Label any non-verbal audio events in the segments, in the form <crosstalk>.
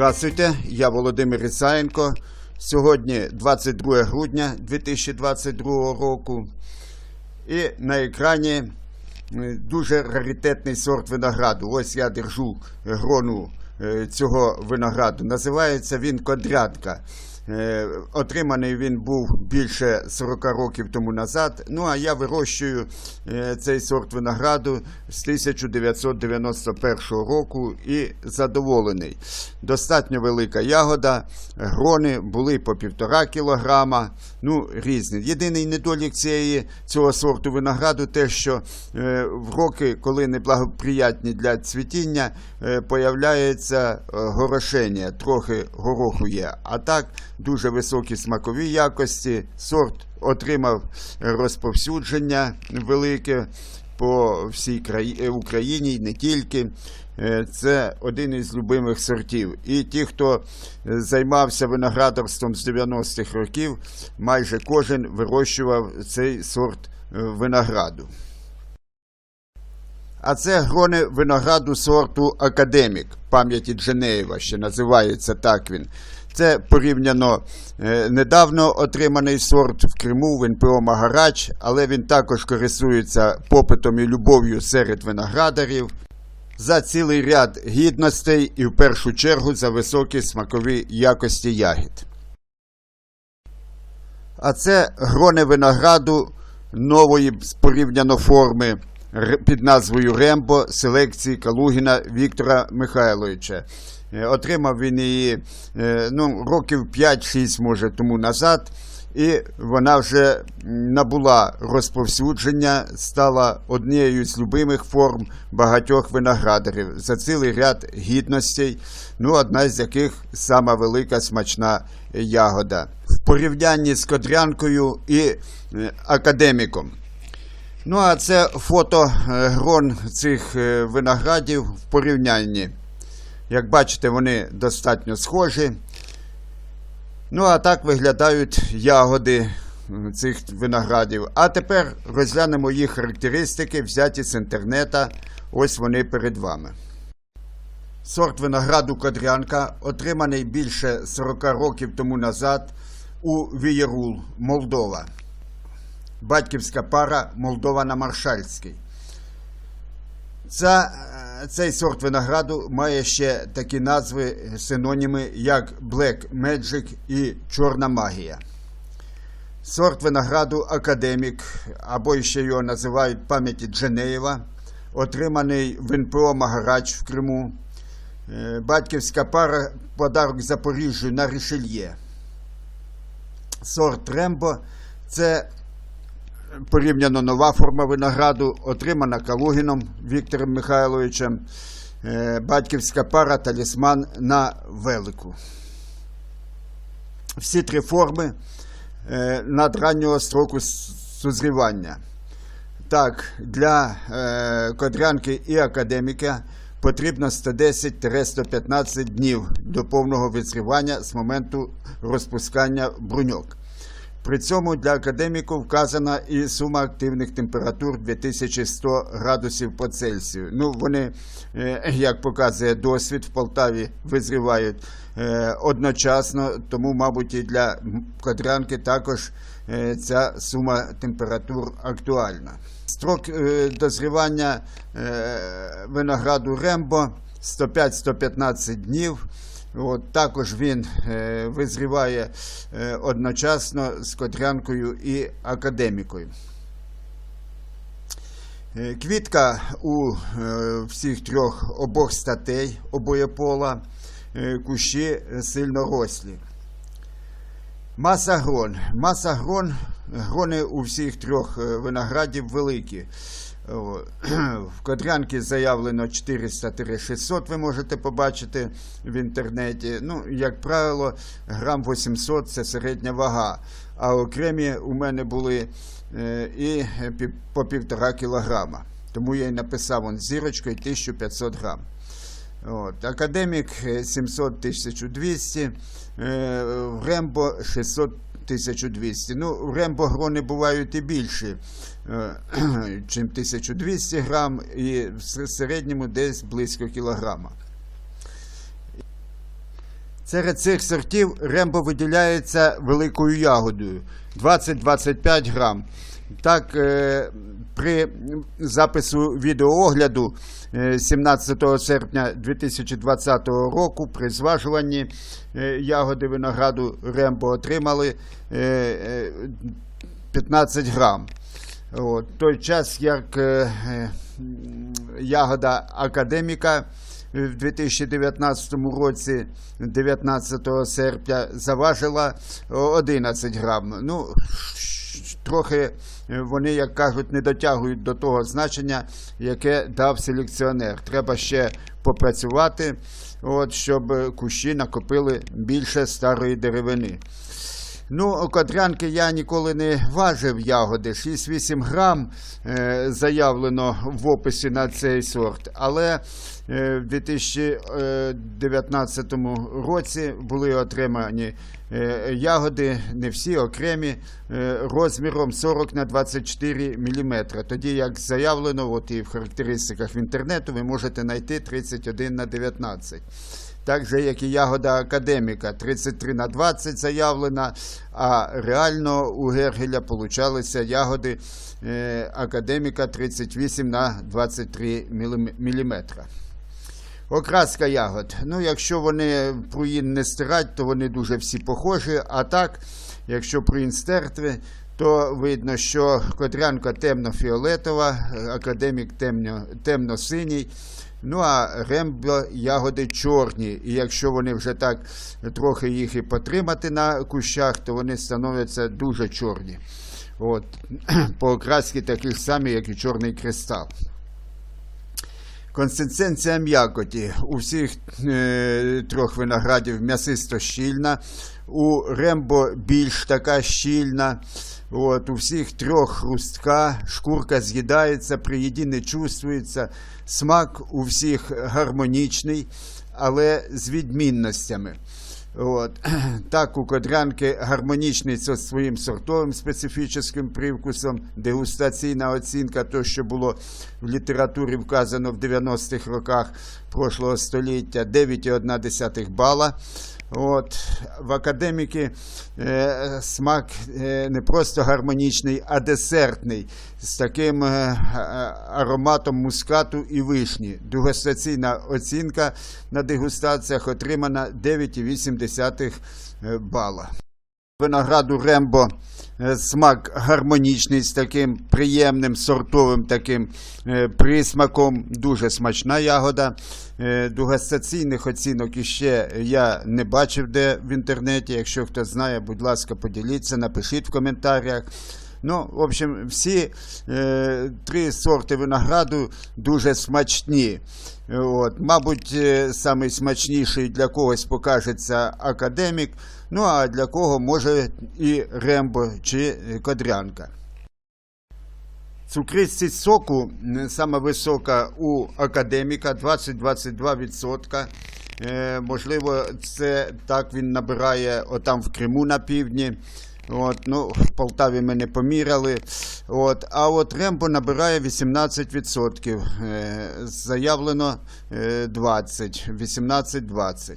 Здравствуйте, я Володимир Ісаєнко. Сьогодні 22 грудня 2022 року. І на екрані дуже раритетний сорт винограду. Ось я держу грону е, цього винограду. Називається він кодрядка. Е, Отриманий він був більше 40 років тому назад. Ну а я вирощую е, цей сорт винограду з 1991 року і задоволений. Достатньо велика ягода, грони були по півтора кілограма, ну різні. Єдиний недолік цієї цього сорту винограду те, що е, в роки, коли неблагоприятні для цвітіння, появляється горошення, трохи гороху є. А так дуже високі смакові якості. Сорт отримав розповсюдження велике по всій краї- е, Україні, не тільки. Е, Це один із любимих сортів. І ті, хто е, займався виноградарством з 90-х років, майже кожен вирощував цей сорт винограду. А це грони винограду сорту Академік пам'яті Дженеєва, ще називається так він. Це порівняно е, недавно отриманий сорт в Криму в НПО Магарач, але він також користується попитом і любов'ю серед виноградарів за цілий ряд гідностей і в першу чергу за високі смакові якості ягід. А це грони винограду нової порівняно форми під назвою Рембо селекції Калугіна Віктора Михайловича. Е, Отримав він її е, ну, років 5-6 може тому назад, і вона вже набула розповсюдження, стала однією з любимих форм багатьох виноградарів за цілий ряд гідностей, ну, одна з яких сама велика смачна ягода. В порівнянні з кодрянкою і е, академіком. Ну, а це фото грон цих виноградів в порівнянні. Як бачите, вони достатньо схожі. Ну, а так виглядають ягоди цих виноградів. А тепер розглянемо їх характеристики, взяті з інтернета. Ось вони перед вами. Сорт винограду Кодрянка отриманий більше 40 років тому назад у Вієрул, Молдова. Батьківська пара Молдова на Маршальський. Ця, е, цей сорт винограду має ще такі назви, синоніми, як Black Magic і Чорна магія. Сорт винограду Академік, або ще його називають пам'яті Дженеєва, отриманий в НПО Магарач в Криму. Е, Батьківська пара подарок Запоріжжю на Рішельє. Сорт Рембо це порівняно нова форма винограду, отримана Калугіном Віктором Михайловичем. Е, Батьківська пара талісман на велику. Всі три форми е, надраннього строку созрівання. Так, для е, кодрянки і академіка потрібно 110-115 днів до повного відзрівання з моменту розпускання бруньок. При цьому для академіку вказана і сума активних температур 2100 градусів по Цельсію. Ну, вони, е, як показує досвід, в Полтаві визрівають е, одночасно, тому, мабуть, і для кодрянки також е, ця сума температур актуальна. Строк дозрівання винограду Рембо 105-115 днів. От, також він е, визріває е, одночасно з котрянкою і академікою. Е, Квітка у е, всіх трьох обох статей обоєпола, е, кущі сильно рослі. Маса грон. Маса грон, грони у всіх трьох е, виноградів великі. <clears throat> В Кодрянки заявлено 400-600, ви можете побачити в інтернеті. Ну, як правило, грам 800 це середня вага. А окремі у мене були е, і по півтора кілограма. Тому я й написав он зірочкою 1500 грам. От. Академік е, 700-1200, е, в Рембо 600 1200. Ну, в Рембо грони бувають і більші, <clears throat> ніж 1200 грам, і в середньому десь близько кілограма. Серед цих сортів рембо виділяється великою ягодою 20-25 грам. Так, е, при запису відеоогляду е, 17 серпня 2020 року при зважуванні е, ягоди винограду рембо отримали е, е, 15 грам. От, той час, як е, е, ягода академіка в 2019 році, 19 серпня, заважила 11 грам. Ну, трохи е, вони, як кажуть, не дотягують до того значення, яке дав селекціонер. Треба ще попрацювати, от, щоб е, кущі накопили більше старої деревини. Ну, кодрянки я ніколи не важив ягоди. 6-8 грам е, заявлено в описі на цей сорт. Але е, в 2019 році були отримані е, ягоди, не всі окремі, розміром 40 на 24 мм. Тоді, як заявлено, от і в характеристиках в інтернету, ви можете знайти 31 на 19 так же, як і ягода академіка, 33 на 20 заявлена, а реально у Гергеля получалися ягоди е, академіка 38 на 23 міліметра. Окраска ягод. Ну, якщо вони пруїн не стирать, то вони дуже всі похожі. А так, якщо пруїн стерти, то видно, що кодрянка темно-фіолетова, академік темно, темно-синій. Ну а рембо ягоди чорні. І якщо вони вже так трохи їх і потримати на кущах, то вони становляться дуже чорні. От, <clears throat> по окрасці такі ж самі, як і чорний кристал. Консистенція м'якоті у всіх е, трьох виноградів м'ясисто щільна, у рембо більш така щільна. От, у всіх трьох хрустка, шкурка з'їдається, при їді не чувствується. Смак у всіх гармонічний, але з відмінностями. От. <clears throat> Так, у кодрянки гармонічний зі своїм сортовим специфічним привкусом, дегустаційна оцінка, то, що було в літературі вказано в 90-х роках прошлого століття, 9,1 бала. От, в академіки е, смак е, не просто гармонічний, а десертний, з таким е, ароматом мускату і вишні. Дегустаційна оцінка на дегустаціях отримана 9,8 е, бала. Винограду Рембо е, смак гармонічний з таким приємним сортовим таким е, присмаком. Дуже смачна ягода. Е, Дегустаційних оцінок іще я не бачив де в інтернеті. Якщо хто знає, будь ласка, поділіться, напишіть в коментарях. Ну, в общем, всі е, три сорти винограду дуже смачні. Е, От, мабуть, е, самий смачніший для когось покажеться академік, ну а для кого може і рембо чи кодрянка. Цукристість соку саме висока у академіка 20-22%. Е, можливо, це так він набирає отам в Криму на півдні. От, ну, в Полтаві ми не поміряли. От, а от Рембо набирає 18%. Е, заявлено е, 20, 18-20.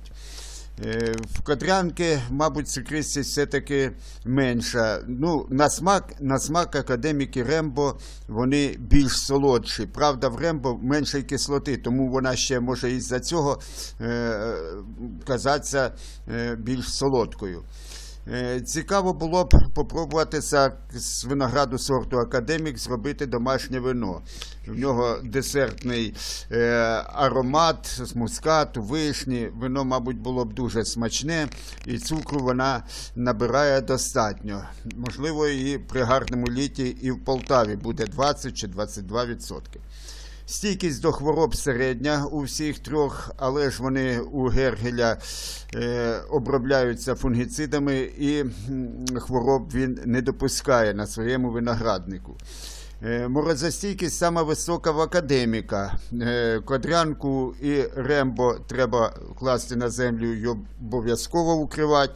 Е, В Кодрянки, мабуть, цукристість все-таки менша. Ну, на смак, на смак академіки Рембо вони більш солодші. Правда, в Рембо меншої кислоти, тому вона ще може із-за цього е, казатися е, більш солодкою. Е, Цікаво було б попробуватися з винограду сорту Академік зробити домашнє вино. В нього десертний е, аромат з мускату, вишні. Вино, мабуть, було б дуже смачне, і цукру вона набирає достатньо. Можливо, і при гарному літі і в Полтаві буде 20 чи 22 відсотки. Стійкість до хвороб середня у всіх трьох, але ж вони у Гергеля е, обробляються фунгіцидами і хвороб він не допускає на своєму винограднику. Е, Морозостійкість сама висока в академіка. Е, Кодрянку і рембо треба класти на землю і обов'язково укривати.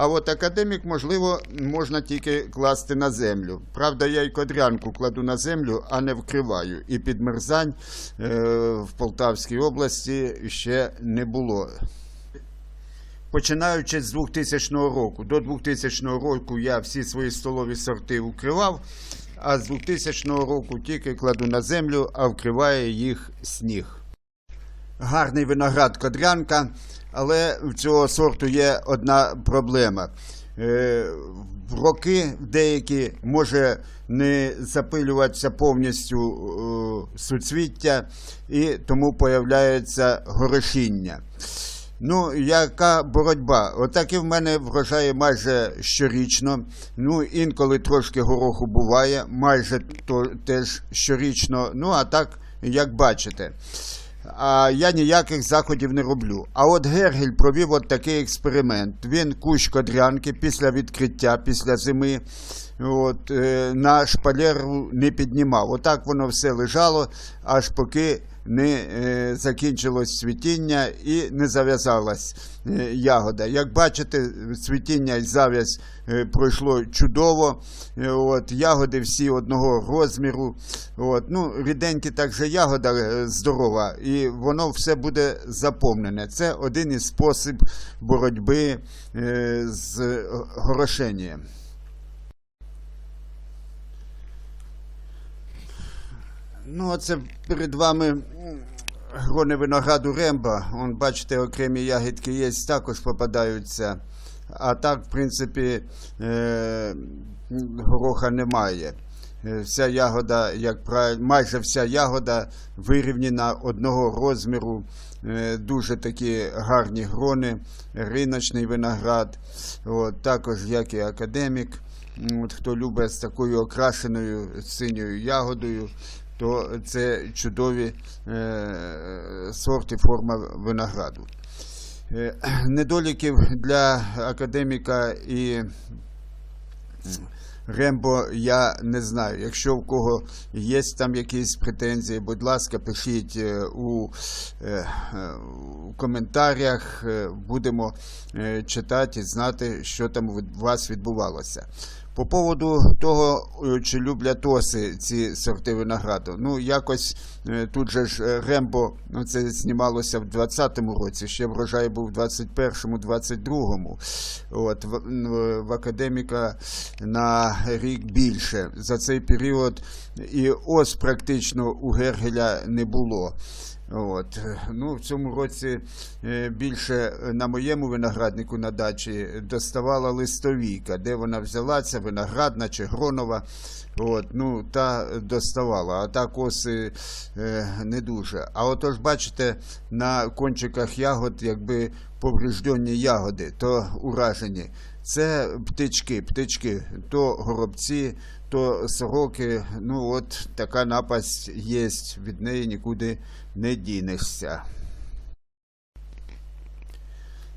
А от академік, можливо, можна тільки класти на землю. Правда, я й кодрянку кладу на землю, а не вкриваю. І підмерзань е, в Полтавській області ще не було. починаючи з 2000 року. До 2000 року я всі свої столові сорти укривав, а з 2000 року тільки кладу на землю, а вкриває їх сніг. Гарний виноград кодрянка, але в цього сорту є одна проблема. Е, в роки деякі може не запилюватися повністю е, суцвіття, і тому появляється горошіння. Ну, яка боротьба? Отак і в мене врожає майже щорічно. Ну, інколи трошки гороху буває, майже то, теж щорічно. Ну, а так, як бачите. А я ніяких заходів не роблю. А от Гергель провів от такий експеримент. Він кущ кодрянки після відкриття, після зими. От, е, на шпалеру не піднімав. Отак воно все лежало, аж поки не е, закінчилось цвітіння і не зав'язалась е, ягода. Як бачите, цвітіння і зав'язь е, пройшло чудово. От, ягоди всі одного розміру. От, ну, ріденькі також ягода е, здорова, і воно все буде заповнене. Це один із спосіб боротьби з горошенням. Ну, оце перед вами грони винограду ремба. Вон, бачите, окремі ягідки є, також попадаються. А так, в принципі, е, гороха немає. Е, Вся ягода, як правило, майже вся ягода вирівняна одного розміру. Е, Дуже такі гарні грони, риночний виноград. От, також як і академік. От, хто любить з такою окрашеною синьою ягодою, то це чудові е, сорти форма винограду. Е, недоліків для академіка і Рембо я не знаю. Якщо в кого є там якісь претензії, будь ласка, пишіть е, у, у коментарях. Будемо читати і знати, що там від вас відбувалося. По поводу того, е, чи люблять оси ці сорти винограду. Ну, якось е, тут же ж е, Рембо, ну це знімалося в 20-му році, ще врожай був в 21-му, 22-му. От, в, в академіка на рік більше. За цей період і ос практично у Гергеля не було. От. Ну, в цьому році е, більше е, на моєму винограднику на дачі доставала листовійка, де вона взялася, виноградна чи гронова. От, ну, та доставала, а так оси е, не дуже. А отож, бачите, на кончиках ягод, якби повреждені ягоди, то уражені. Це птички, птички, то горобці, то сороки. Ну, от така напасть є, від неї нікуди не дінешся.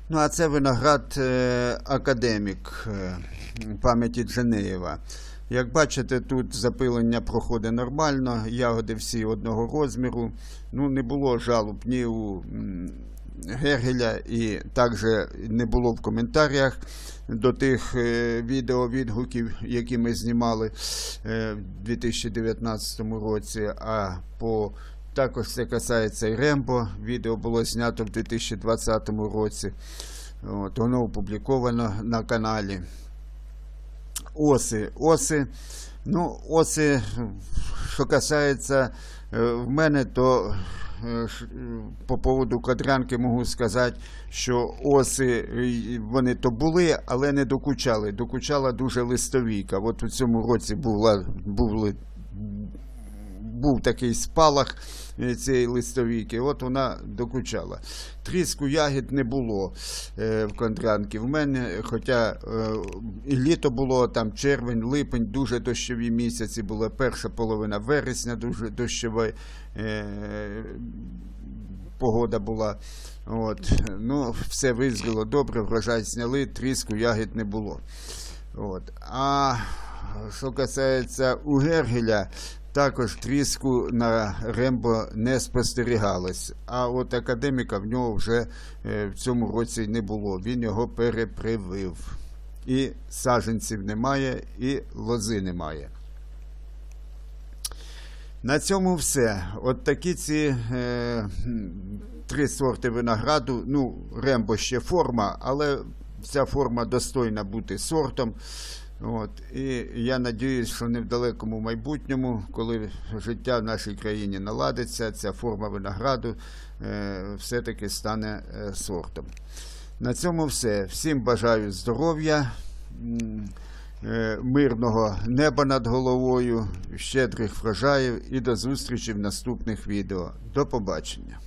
Ну, а це виноград е, академік е, пам'яті Дженеєва. Як бачите, тут запилення проходить нормально, ягоди всі одного розміру. Ну, не було жалоб ні у м, Гергеля, і також не було в коментарях до тих е, відеовідгуків, які ми знімали е, в 2019 році. А по також це касається і Рембо. Відео було знято в 2020 році. От, воно опубліковано на каналі. Оси. Оси. Ну, оси, що касається е, в мене, то по поводу кадрянки можу сказати, що оси е, вони то були, але не докучали. Докучала дуже листовійка. От у цьому році була, були був такий спалах е, цієї листовійки, от вона докучала. Тріску ягід не було е, в контрянки. В мене, хоча е, і літо було, там червень, липень, дуже дощові місяці була перша половина вересня, дуже дощова погода була. От. Ну, все визріло добре, врожай зняли, тріску ягід не було. От. А що касається у Гергеля, також тріску на Рембо не спостерігалось. А от академіка в нього вже е, в цьому році не було. Він його перепривив. І саженців немає, і лози немає. На цьому все. От такі ці е, три сорти винограду. Ну, рембо ще форма, але ця форма достойна бути сортом. От. І я надіюсь, що не в далекому майбутньому, коли життя в нашій країні наладиться, ця форма винограду е, все-таки стане е, сортом. На цьому все. Всім бажаю здоров'я, е, мирного неба над головою, щедрих врожаїв і до зустрічі в наступних відео. До побачення.